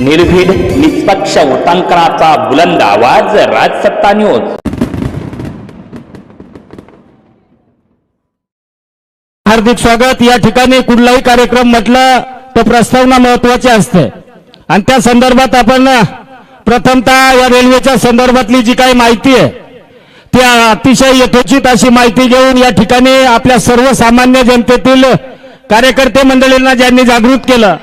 निर्भीड निष्पक्ष उटांकनाचा बुलंद आवाज राजसत्ता न्यूज. हार्दिक स्वागत. या ठिकाणी कुठलाही कार्यक्रम म्हटलं तर प्रस्तावना महत्वाची असते. आणि त्या संदर्भात आपण प्रथमतः या रेल्वेच्या संदर्भातली जी काही माहिती आहे ती अतिशय यथोचित अशी माहिती घेऊन या ठिकाणी आपल्या सर्वसामान्य जनतेतील कार्यकर्ते मंडळींना ज्यांनी जागृत केलं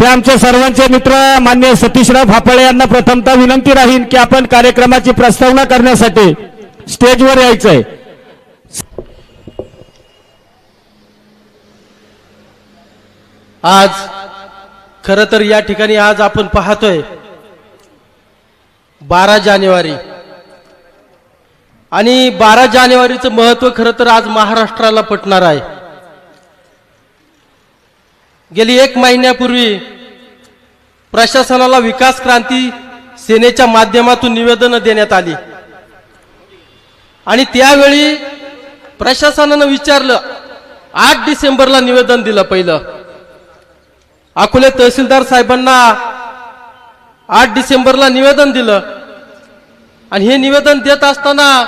ते आमचे सर्वांचे मित्र मान्य सतीशराव फाफळे यांना प्रथमतः विनंती राहील की आपण कार्यक्रमाची प्रस्तावना करण्यासाठी स्टेजवर यायचंय. आज खर तर या ठिकाणी आज आपण पाहतोय बारा जानेवारी. आणि बारा जानेवारीचं महत्त्व खरं तर आज महाराष्ट्राला पटणार आहे. गेली एक महिन्यापूर्वी प्रशासनाला विकास क्रांती सेनेच्या माध्यमातून निवेदनं देण्यात आली. आणि त्यावेळी प्रशासनानं विचारलं आठ डिसेंबरला निवेदन दिलं पहिलं. अकोले तहसीलदार साहेबांना आठ डिसेंबरला निवेदन दिलं. आणि हे निवेदन देत असताना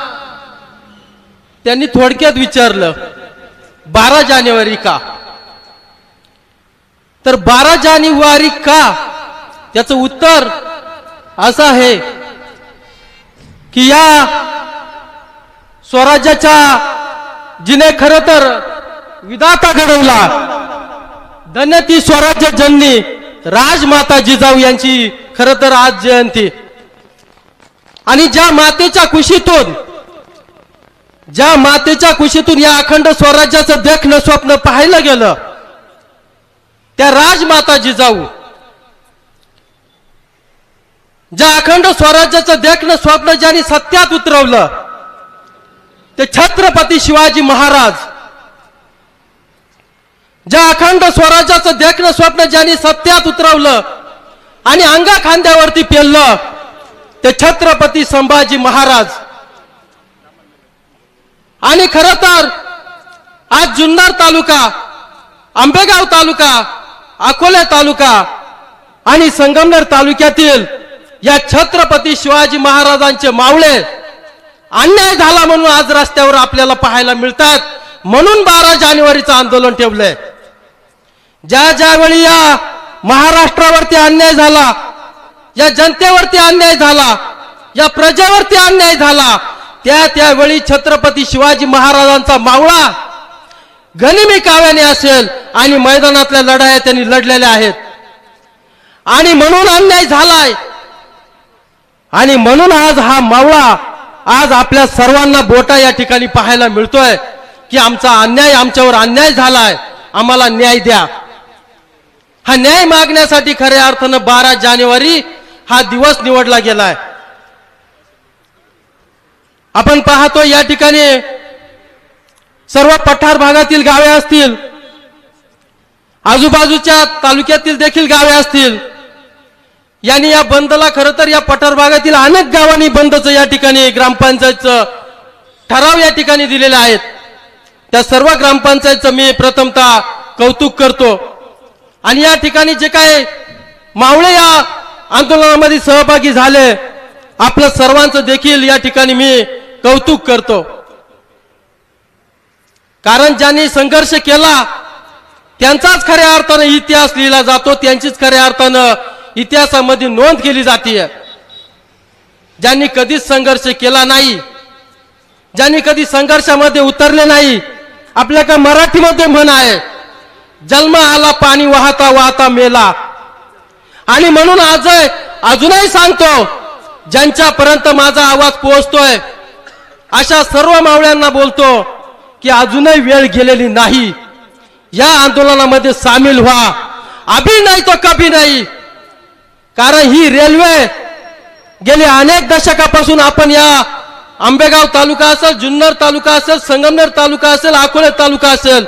त्यांनी थोडक्यात विचारलं बारा जानेवारी का? तर बारा जानेवारी का? त्याचं उत्तर असं आहे की या स्वराज्याच्या जिने खर तर विधाता घडवला. धन्य ती स्वराज्य जननी राजमाता जिजाऊ यांची खर तर आज जयंती. आणि ज्या मातेच्या कुशीतून ज्या मातेच्या कुशीतून या अखंड स्वराज्याचं देखणं स्वप्न पाहायला गेलं त्या राजमाता जिजाऊ ज्या अखंड स्वराज्याचं देखणं स्वप्न ज्यांनी सत्यात उतरवलं ते छत्रपती शिवाजी महाराज. ज्या अखंड स्वराज्याचं देखणं स्वप्न ज्यांनी सत्यात उतरवलं आणि अंगा खांद्यावरती पेललं ते छत्रपती संभाजी महाराज. आणि खरं तर आज जुन्नर तालुका आंबेगाव तालुका अकोला तालुका आणि संगमनेर तालुक्यातील या छत्रपती शिवाजी महाराजांचे मावळे अन्याय झाला म्हणून आज रस्त्यावर आपल्याला पाहायला मिळतात. म्हणून बारा जानेवारीचं आंदोलन ठेवलंय. ज्या ज्यावेळी या महाराष्ट्रावरती अन्याय झाला या जनतेवरती अन्याय झाला या प्रजेवरती अन्याय झाला त्या त्यावेळी छत्रपती शिवाजी महाराजांचा मावळा गनिमी काव्याने असेल आणि मैदानातल्या लढाया त्यांनी लढलेल्या आहेत. आणि म्हणून अन्याय झालाय. आणि म्हणून आज हा मावळा आज आपल्या सर्वांना बोटा या ठिकाणी पाहायला मिळतोय की आमचा अन्याय आमच्यावर अन्याय झालाय. आम्हाला न्याय द्या. हा न्याय मागण्यासाठी खऱ्या अर्थानं बारा जानेवारी हा दिवस निवडला गेलाय. आपण पाहतो या ठिकाणी सर्व पठार भागातील गावे असतील आजूबाजूच्या तालुक्यातील देखील गावे असतील यांनी या बंदला खरं तर या पठार भागातील अनेक गावांनी बंदचं या ठिकाणी ग्रामपंचायतचं ठराव या ठिकाणी दिलेले आहेत. त्या सर्व ग्रामपंचायतचं मी प्रथमतः कौतुक करतो. आणि या ठिकाणी जे काय मावळे या आंदोलनामध्ये सहभागी झाले आपलं सर्वांचं देखील या ठिकाणी मी कौतुक करतो. कारण ज्यांनी संघर्ष केला त्यांचाच खऱ्या अर्थानं इतिहास लिहिला जातो त्यांचीच खऱ्या अर्थानं इतिहासामध्ये नोंद केली जाते. ज्यांनी कधीच संघर्ष केला नाही ज्यांनी कधी संघर्षामध्ये उतरले नाही आपल्या का मराठीमध्ये म्हण आहे जन्म आला पाणी वाहता वाहता मेला. आणि म्हणून आज अजूनही सांगतो ज्यांच्यापर्यंत माझा आवाज पोहोचतोय अशा सर्व मावळ्यांना बोलतो की अजूनही वेळ गेलेली नाही. या आंदोलनामध्ये सामील व्हा. अभी नाही तो कभी नाही. कारण ही रेल्वे गेली अनेक दशकापासून आपण या आंबेगाव तालुका असेल जुन्नर तालुका असेल संगमनेर तालुका असेल अकोले तालुका असेल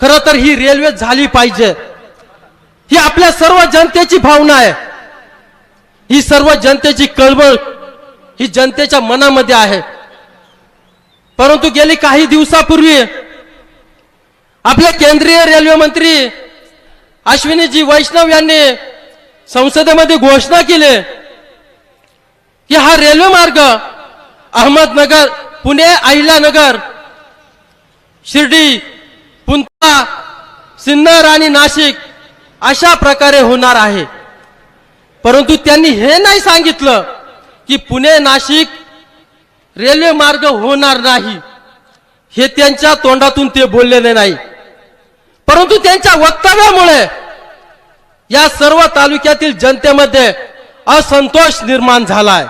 खर तर ही रेल्वे झाली पाहिजे. ही आपल्या सर्व जनतेची भावना आहे. ही सर्व जनतेची कळवळ ही जनतेच्या मनामध्ये आहे. परंतु गेली काही दिवसापूर्वी आपले केंद्रीय रेल्वे मंत्री अश्विनीजी वैष्णव यांनी संसदेमध्ये घोषणा केली की हा रेल्वे मार्ग अहमदनगर पुणे अहिल्यानगर शिर्डी पुंता सिन्नर आणि नाशिक अशा प्रकारे होणार आहे. परंतु त्यांनी हे नाही सांगितलं की पुणे नाशिक रेल्वे मार्ग होणार नाही. हे त्यांच्या तोंडातून ते बोललेले नाही. परंतु त्यांच्या वक्तव्यामुळे या सर्व तालुक्यातील जनतेमध्ये असंतोष निर्माण झालाय.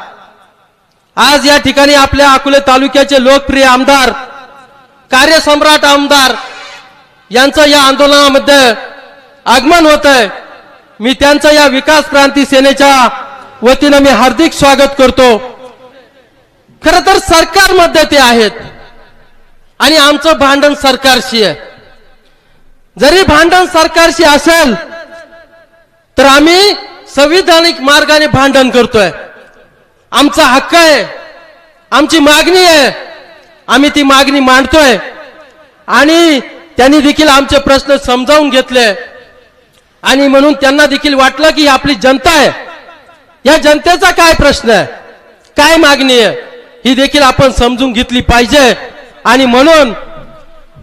आज या ठिकाणी आपल्या अकोले तालुक्याचे लोकप्रिय आमदार कार्यसम्राट आमदार यांचं या आंदोलनामध्ये आगमन होत आहे मी त्यांचं या विकास क्रांती सेनेच्या वतीनं मी हार्दिक स्वागत करतो. खर तर सरकारमध्ये ते आहेत. आणि आमचं भांडण सरकारशी आहे. जरी भांडण सरकारशी असेल तर आम्ही संविधानिक मार्गाने भांडण करतोय. आमचा हक्क आहे. आमची मागणी आहे. आम्ही ती मागणी मांडतोय. आणि त्यांनी देखील आमचे प्रश्न समजावून घेतले. आणि म्हणून त्यांना देखील वाटलं की ही आपली जनता आहे. या जनतेचा काय प्रश्न आहे? काय मागणी आहे? ही देखील आपण समजून घेतली पाहिजे. आणि म्हणून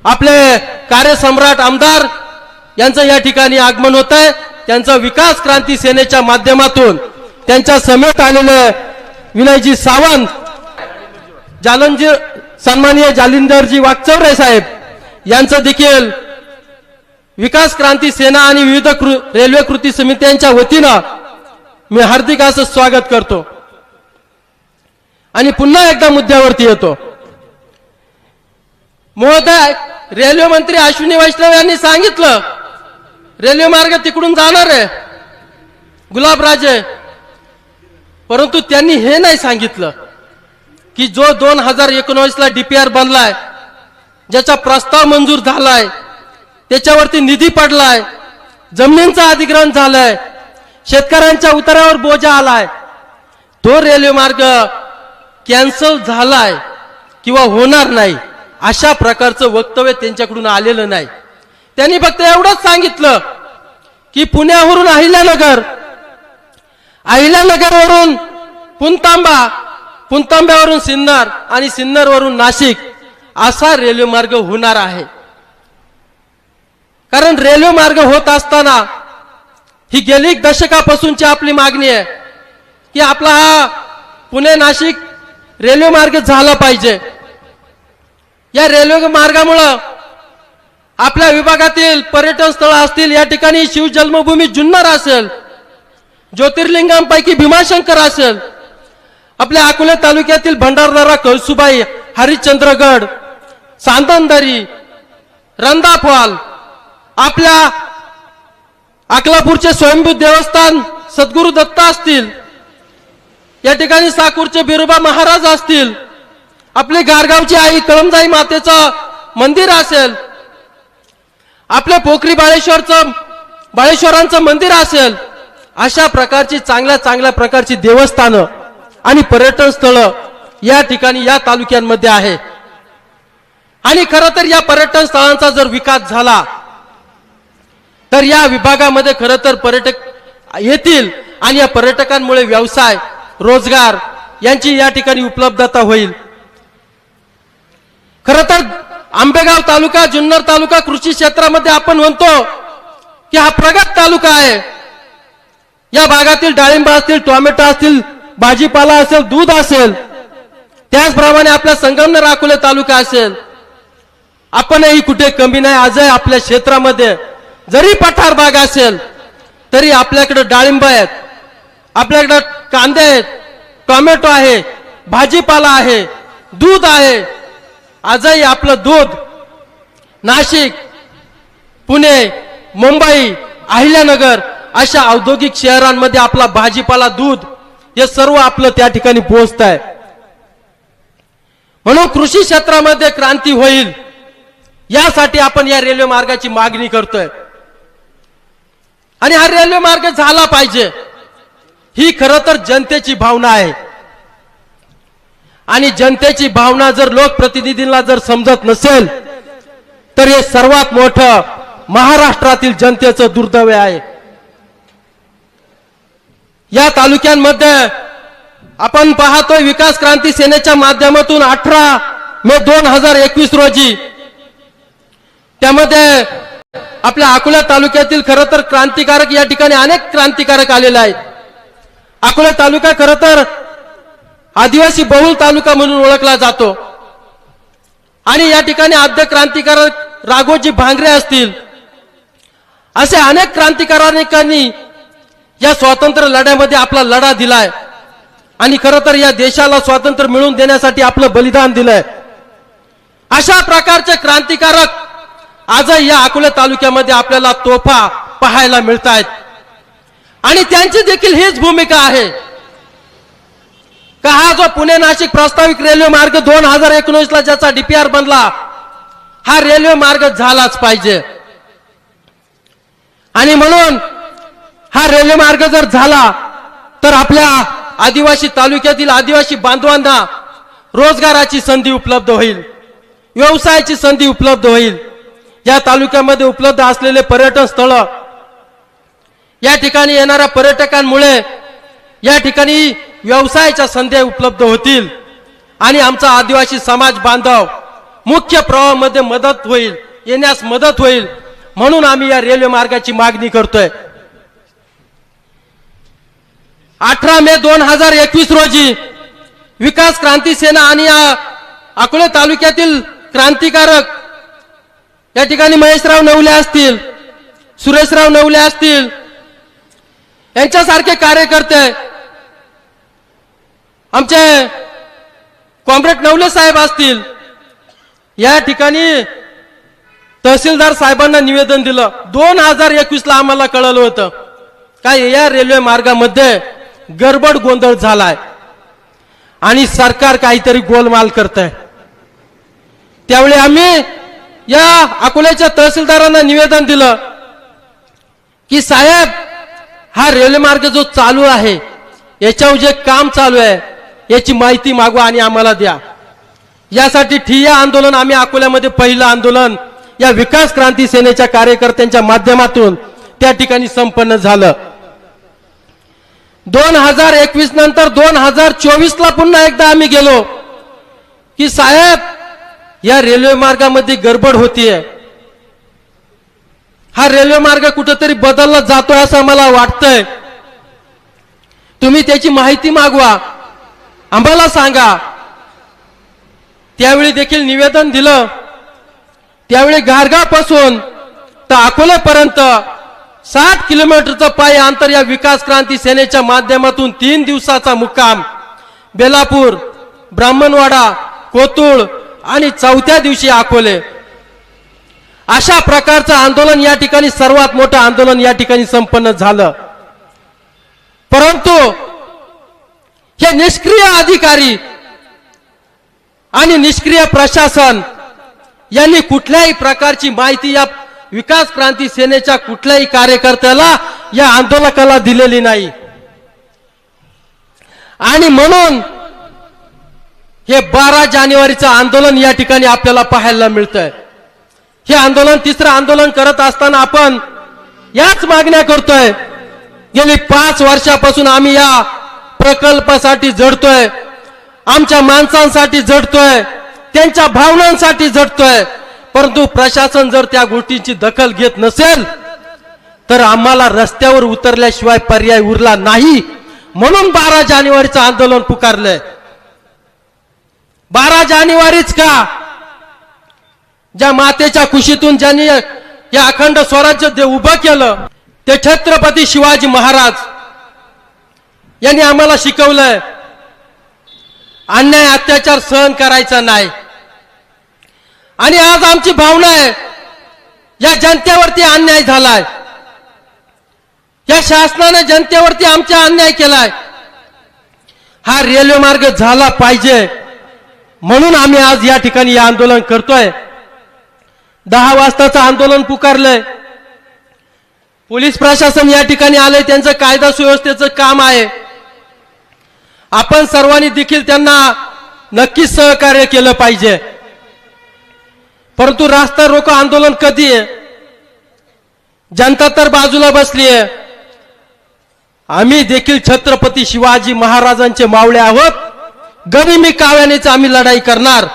आपले कार्यसम्राट आमदार यांचं या ठिकाणी आगमन होत आहे त्यांचं विकास क्रांती सेनेच्या माध्यमातून त्यांच्या समेत आलेले विनयजी सावंत जालंजीर सन्माननीय जालिंदरजी वागचौरे साहेब यांचं देखील विकास क्रांती सेना आणि विविध कृ- रेल्वे कृती समित्यांच्या वतीनं मी हार्दिक असं स्वागत करतो. आणि पुन्हा एकदा मुद्द्यावरती येतो. महोदय रेल्वे मंत्री अश्विनी वैष्णव यांनी सांगितलं रेल्वे मार्ग तिकडून जाणार आहे गुलाबराजे परंतु त्यांनी हे नाही सांगितलं की जो दोन हजार एकोणवीसला डीपीआर बनलाय ज्याचा प्रस्ताव मंजूर झालाय त्याच्यावरती निधी पडलाय जमिनींचं अधिग्रहण झालंय शेतकऱ्यांच्या उतारावर बोजा आलाय तो रेल्वे मार्ग कॅन्सल झालाय किंवा होणार नाही अशा प्रकारचं वक्तव्य त्यांच्याकडून आलेलं नाही. त्यांनी फक्त एवढंच सांगितलं की पुण्यावरून अहिल्यानगर अहिल्यानगरवरून पुनतांबा पुनतांब्यावरून सिन्नर आणि सिन्नरवरून नाशिक असा रेल्वे मार्ग होणार आहे. कारण रेल्वे मार्ग होत असताना ही गेली दशकापासूनची आपली मागणी आहे की आपला हा पुणे नाशिक रेल्वे मार्ग झाला पाहिजे. या रेल्वे मार्गामुळं आपल्या विभागातील पर्यटन स्थळ असतील या ठिकाणी शिवजन्मभूमी जुन्नर असेल ज्योतिर्लिंगांपैकी भीमाशंकर असेल आपल्या अकोले तालुक्यातील भंडारदारा कळसुबाई हरिश्चंद्रगड सांदनदरी रंदाफॉल आपल्या अकलापूरचे स्वयंभू देवस्थान सद्गुरु दत्त असतील या ठिकाणी साकूरचे बिरुबा महाराज असतील आपले गारगावची आई कळमजाई मातेचं मंदिर असेल आपल्या पोखरी बाळेश्वरचं बाळेश्वरांचं मंदिर असेल अशा प्रकारची चांगल्या चांगल्या प्रकारची देवस्थानं आणि पर्यटन स्थळं या ठिकाणी या तालुक्यांमध्ये आहे. आणि खरं तर या पर्यटन स्थळांचा जर विकास झाला तर या विभागामध्ये खरं तर पर्यटक येतील आणि या पर्यटकांमुळे व्यवसाय रोजगार यांची या ठिकाणी उपलब्धता होईल. खरं तर आंबेगाव तालुका जुन्नर तालुका कृषी क्षेत्रामध्ये आपण म्हणतो की हा प्रगत तालुका आहे. या भागातील डाळिंब असतील टोमॅटो असतील भाजीपाला असेल दूध असेल त्याचप्रमाणे आपल्या संगमनेर अकोले तालुका असेल. आपणही कुठे कमी नाही आजही आपल्या क्षेत्रामध्ये जरी पठार भाग असेल तरी आपल्याकडे डाळिंब आहेत. आपल्याकडं कांदे आहेत टोमॅटो आहे भाजीपाला आहे दूध आहे. आजही आपलं दूध नाशिक पुणे मुंबई अहिल्यानगर अशा औद्योगिक शहरांमध्ये आपला भाजीपाला दूध हे सर्व आपलं त्या ठिकाणी पोहोचत आहे. म्हणून कृषी क्षेत्रामध्ये क्रांती होईल यासाठी आपण या रेल्वे मार्गाची मागणी करतोय. आणि हा रेल्वे मार्ग झाला पाहिजे. ही खरं तर जनतेची भावना आहे. आणि जनतेची भावना जर लोकप्रतिनिधींना जर समजत नसेल तर हे सर्वात मोठं महाराष्ट्रातील जनतेचं दुर्दैव आहे. या तालुक्यांमध्ये आपण पाहतोय विकास क्रांती सेनेच्या माध्यमातून अठरा मे दोन हजार एकवीस रोजी त्यामध्ये आपल्या अकोला तालुक्यातील खरं तर क्रांतिकारक या ठिकाणी अनेक क्रांतिकारक आलेले आहेत. अकोला तालुका खरं तर आदिवासी बहुल तालुका म्हणून ओळखला जातो. आणि या ठिकाणी आद्य क्रांतिकारक राघोजी भांगरे असतील असे अनेक क्रांतिकारकांनी या स्वातंत्र्य लढ्यामध्ये आपला लढा दिलाय. आणि खरं तर या देशाला स्वातंत्र्य मिळवून देण्यासाठी आपलं बलिदान दिलंय. अशा प्रकारचे क्रांतिकारक आजही या अकोला तालुक्यामध्ये आपल्याला तोफा पाहायला मिळत आहेत आणि त्यांची देखील हीच भूमिका आहे. का हा जो पुणे नाशिक प्रस्तावित रेल्वे मार्ग दोन हजार एकोणीस ला ज्याचा डीपीआर बनला हा रेल्वे मार्ग झालाच पाहिजे. आणि म्हणून हा रेल्वे मार्ग जर झाला तर आपल्या आदिवासी तालुक्यातील आदिवासी बांधवांना रोजगाराची संधी उपलब्ध होईल व्यवसायाची संधी उपलब्ध होईल. या तालुक्यामध्ये उपलब्ध असलेले पर्यटन स्थळ या ठिकाणी येणाऱ्या पर्यटकांमुळे या ठिकाणी व्यवसायाच्या संधी उपलब्ध होतील आणि आमचा आदिवासी समाज बांधव मुख्य प्रवाहामध्ये मदत होईल येण्यास मदत होईल म्हणून आम्ही या रेल्वे मार्गाची मागणी करतोय. अठरा मे दोन हजार एकवीस रोजी विकास क्रांती सेना आणि अकोले तालुक्यातील क्रांतिकारक या ठिकाणी महेशराव नवले असतील सुरेशराव नवले असतील यांच्यासारखे कार्यकर्ते आमचे कॉम्रेड नवले साहेब असतील या ठिकाणी तहसीलदार साहेबांना निवेदन दिलं. दोन हजार एकवीस ला आम्हाला कळलं होतं काय या रेल्वे मार्गामध्ये गडबड गोंधळ झालाय आणि सरकार काहीतरी गोलमाल करत आहे त्यावेळी आम्ही या अकोल्याच्या तहसीलदारांना निवेदन दिलं की साहेब हा रेल्वे मार्ग जो चालू आहे याच्यावर जे काम चालू आहे याची माहिती मागवा आणि आम्हाला द्या. यासाठी ठिय्या आंदोलन आम्ही अकोल्यामध्ये पहिलं आंदोलन या विकास क्रांती सेनेच्या कार्यकर्त्यांच्या माध्यमातून त्या ठिकाणी संपन्न झालं. दोन हजार एकवीस नंतर दोन हजार चोवीस ला पुन्हा एकदा आम्ही गेलो की साहेब या रेल्वे मार्गामध्ये गडबड होतीये. हा रेल्वे मार्ग कुठंतरी बदलला जातोय असं मला वाटतंय. तुम्ही त्याची माहिती मागवा. आम्हाला सांगा. त्यावेळी देखील निवेदन दिलं. त्यावेळी घारगापासून तर अकोल्यापर्यंत साठ किलोमीटरचं पाय अंतर या विकास क्रांती सेनेच्या माध्यमातून तीन दिवसाचा मुक्काम. बेलापूर ब्राह्मणवाडा कोतुळ आणि चौथ्या दिवशी अकोले. अशा प्रकारचं आंदोलन या ठिकाणी सर्वात मोठं आंदोलन या ठिकाणी संपन्न झालं. परंतु हे निष्क्रिय अधिकारी आणि निष्क्रिय प्रशासन यांनी कुठल्याही प्रकारची माहिती या विकास क्रांती सेनेच्या कुठल्याही कार्यकर्त्याला या आंदोलकाला दिलेली नाही. आणि म्हणून हे बारा जानेवारीचं आंदोलन या ठिकाणी आपल्याला पाहायला मिळतंय. हे आंदोलन तिसरं आंदोलन करत असताना आपण याच मागण्या करतोय. गेली पाच वर्षापासून आम्ही या प्रकल्पासाठी झडतोय आमच्या माणसांसाठी झडतोय त्यांच्या भावनांसाठी झडतोय परंतु प्रशासन जर त्या गोष्टींची दखल घेत नसेल तर आम्हाला रस्त्यावर उतरल्याशिवाय पर्याय उरला नाही. म्हणून बारा जानेवारीचं आंदोलन पुकारलंय. बारा जानेवारीच का? ज्या मातेच्या कुशीतून ज्यांनी या अखंड स्वराज्य उभं केलं ते छत्रपती शिवाजी महाराज. यांनी आम्हाला शिकवलंय अन्याय अत्याचार सहन करायचा नाही. आणि आज आमची भावना आहे या जनतेवरती अन्याय झालाय. या शासनाने जनतेवरती आमचा अन्याय केलाय. हा रेल्वे मार्ग झाला पाहिजे म्हणून आम्ही आज या ठिकाणी हे आंदोलन करतोय. दहा वाजताचं आंदोलन पुकारलंय. पोलीस प्रशासन या ठिकाणी आलंय त्यांचं कायदा सुव्यवस्थेचं काम आहे. आपण सर्वांनी देखील त्यांना नक्कीच सहकार्य केलं पाहिजे. परंतु रास्ता रोको आंदोलन कधी आहे? जनता तर बाजूला बसली आहे. आम्ही देखील छत्रपती शिवाजी महाराजांचे मावळे आहोत. गनिमी काव्यानेच आम्ही लढाई करणार.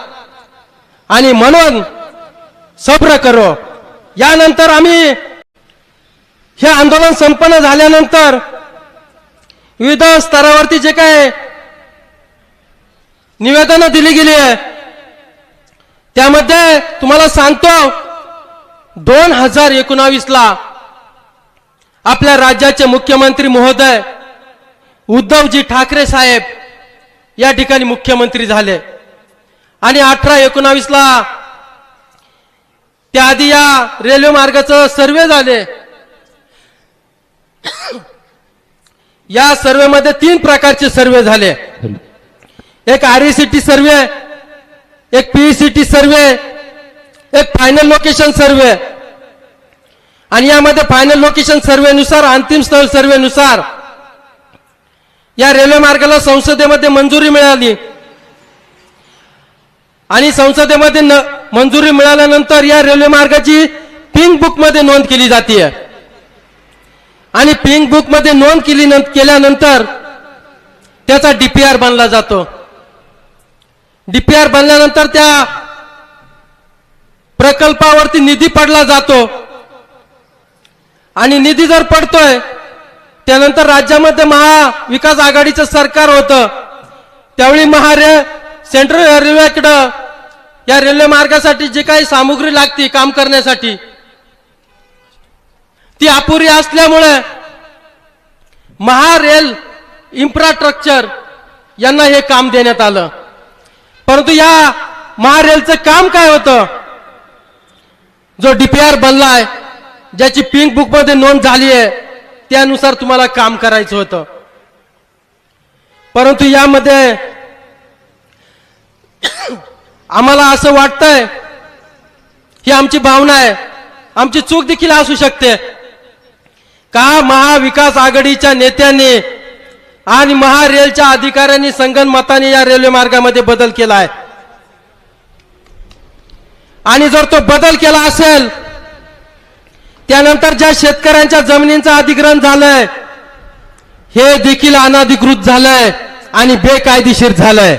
आणि म्हणून सब्र करो. यानंतर आम्ही हे आंदोलन संपन्न झाल्यानंतर विविध स्तरावरती जे काय निवेदनं दिली गेली आहे त्यामध्ये तुम्हाला सांगतो दोन हजार एकोणावीस ला आपल्या राज्याचे मुख्यमंत्री महोदय उद्धवजी ठाकरे साहेब या ठिकाणी मुख्यमंत्री झाले. आणि अठरा एकोणावीस ला त्याआधी या रेल्वे मार्गाचं सर्वे झाले. या सर्वेमध्ये तीन प्रकारचे सर्वे झाले. एक आर सर्वे एक पीईसीटी सर्वे एक फायनल लोकेशन सर्वे. आणि यामध्ये फायनल लोकेशन सर्वेनुसार अंतिम स्थळ सर्वेनुसार या रेल्वे मार्गाला संसदेमध्ये मंजुरी मिळाली. आणि संसदेमध्ये न- मंजुरी मिळाल्यानंतर या रेल्वे मार्गाची पिंक बुकमध्ये नोंद केली जाते. आणि पिंक बुकमध्ये नोंद केली केल्यानंतर त्याचा डीपीआर बनला जातो. डीपीआर बनल्यानंतर त्या प्रकल्पावरती निधी पडला जातो. आणि निधी जर पडतोय त्यानंतर राज्यामध्ये महाविकास आघाडीचं सरकार होतं. त्यावेळी महारे सेंट्रल रेल्वेकडं या रेल्वे मार्गासाठी जी काही सामुग्री लागते काम करण्यासाठी ती अपुरी असल्यामुळे महारेल इन्फ्रास्ट्रक्चर यांना हे काम देण्यात आलं. परंतु या महारेलचं काम काय होतं? जो डीपीआर बनलाय ज्याची पिंक बुकमध्ये नोंद झाली आहे त्यानुसार तुम्हाला काम करायचं होतं. परंतु यामध्ये आम्हाला असं वाटतंय ही आमची भावना आहे. आमची चूक देखील असू शकते. का महाविकास आघाडीच्या नेत्यांनी आणि महारेलच्या अधिकाऱ्यांनी संगनमताने या रेल्वे मार्गामध्ये बदल केला आहे? आणि जर तो बदल केला असेल त्यानंतर ज्या शेतकऱ्यांच्या जमिनींचं अधिग्रहण झालंय हे देखील अनाधिकृत झालंय आणि बेकायदेशीर झालंय.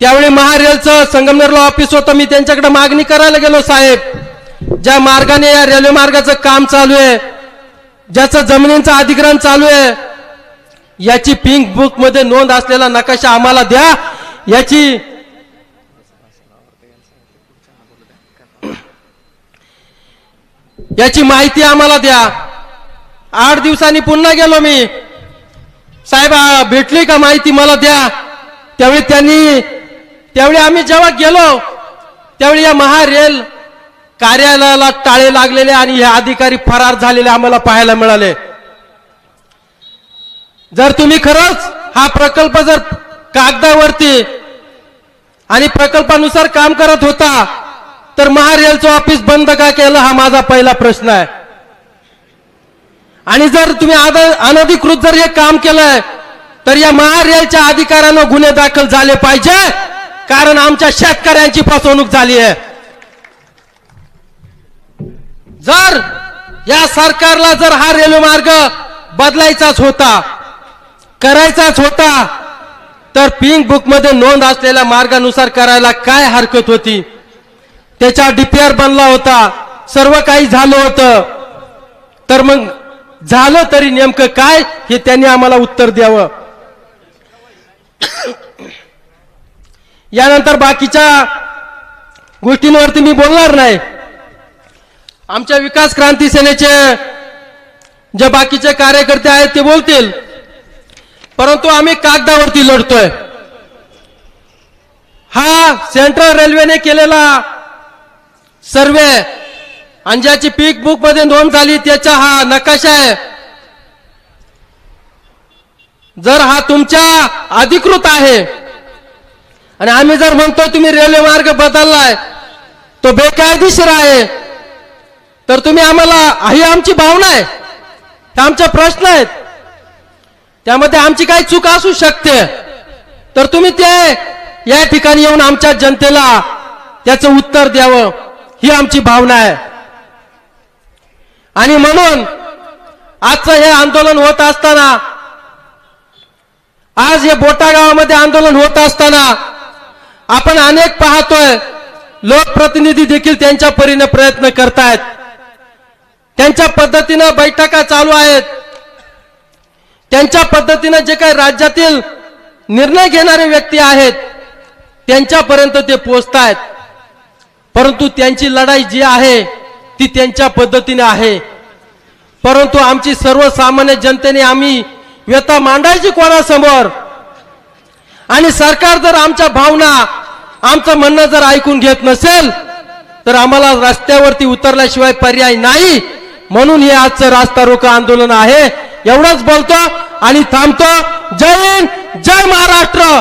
त्यावेळी महारेलचं संगमनेरला ऑफिस होतं. मी त्यांच्याकडे मागणी करायला गेलो साहेब. ज्या मार्गाने या रेल्वे मार्गाचं काम चालू आहे ज्याचं जमिनींचं अधिग्रहण चालू आहे याची पिंक बुकमध्ये नोंद असलेला नकाशा आम्हाला द्या. याची याची माहिती आम्हाला द्या. आठ दिवसांनी पुन्हा गेलो मी. साहेब भेटली का माहिती मला द्या. त्यावेळी त्यांनी त्यावेळी आम्ही जेव्हा गेलो त्यावेळी या महारेल कार्यालयाला टाळे लागलेले आणि हे अधिकारी फरार झालेले आम्हाला पाहायला मिळाले. जर तुम्ही खरंच हा प्रकल्प जर कागदावरती आणि प्रकल्पानुसार काम करत होता तर महारेलचं ऑफिस बंद का केलं हा माझा पहिला प्रश्न आहे. आणि जर तुम्ही आद- अनधिकृत जर हे काम केलंय तर या महारेलच्या अधिकाऱ्यांना गुन्हे दाखल झाले पाहिजे. कारण आमच्या शेतकऱ्यांची फसवणूक झाली आहे. जर या सरकारला जर हा रेल्वे मार्ग बदलायचाच होता करायचाच होता तर पिंक बुकमध्ये नोंद असलेल्या मार्गानुसार करायला काय हरकत होती? त्याच्या डीपीआर बनला होता सर्व काही झालं होतं. तर मग झालं तरी नेमकं काय हे त्यांनी आम्हाला उत्तर द्यावं. यानंतर बाकीच्या गोष्टींवरती मी बोलणार नाही. आमच्या विकास क्रांती सेनेचे जे बाकीचे कार्यकर्ते आहेत ते बोलतील. परंतु आम्ही कागदावरती लढतोय. हा सेंट्रल रेल्वेने केलेला सर्वे आणि ज्याची पीक बुकमध्ये नोंद झाली त्याचा हा नकाशा आहे. जर हा तुमच्या अधिकृत आहे आणि आम्ही जर म्हणतो तुम्ही रेल्वे मार्ग बदललाय तो बेकायदेशीर आहे. तर तुम्ही आम्हाला ही आमची भावना आहे. हे आमचे प्रश्न आहेत. त्यामध्ये आमची काही चूक असू शकते. तर तुम्ही ते या ठिकाणी येऊन आमच्या जनतेला त्याचं उत्तर द्यावं ही आमची भावना आहे. आणि म्हणून आजचं हे आंदोलन होत असताना आज हे बोटा गावामध्ये आंदोलन होत असताना आपण अनेक पाहतोय. लोकप्रतिनिधी देखील त्यांच्या परीने प्रयत्न करतायत. त्यांच्या पद्धतीनं बैठका चालू आहेत. त्यांच्या पद्धतीनं जे काही राज्यातील निर्णय घेणारे व्यक्ती आहेत त्यांच्यापर्यंत ते पोचतायत परंतु त्यांची लढाई जी आहे ती त्यांच्या पद्धतीने आहे. परंतु आमची सर्वसामान्य जनतेने आम्ही व्यथा मांडायची कोणासमोर? आणि सरकार जर आमच्या भावना आमचं म्हणणं जर ऐकून घेत नसेल तर आम्हाला रस्त्यावरती उतरल्याशिवाय पर्याय नाही. म्हणून हे आजचं रास्ता रोको आंदोलन आहे. एवढंच बोलतो आणि थांबतो. जय हिंद जय महाराष्ट्र!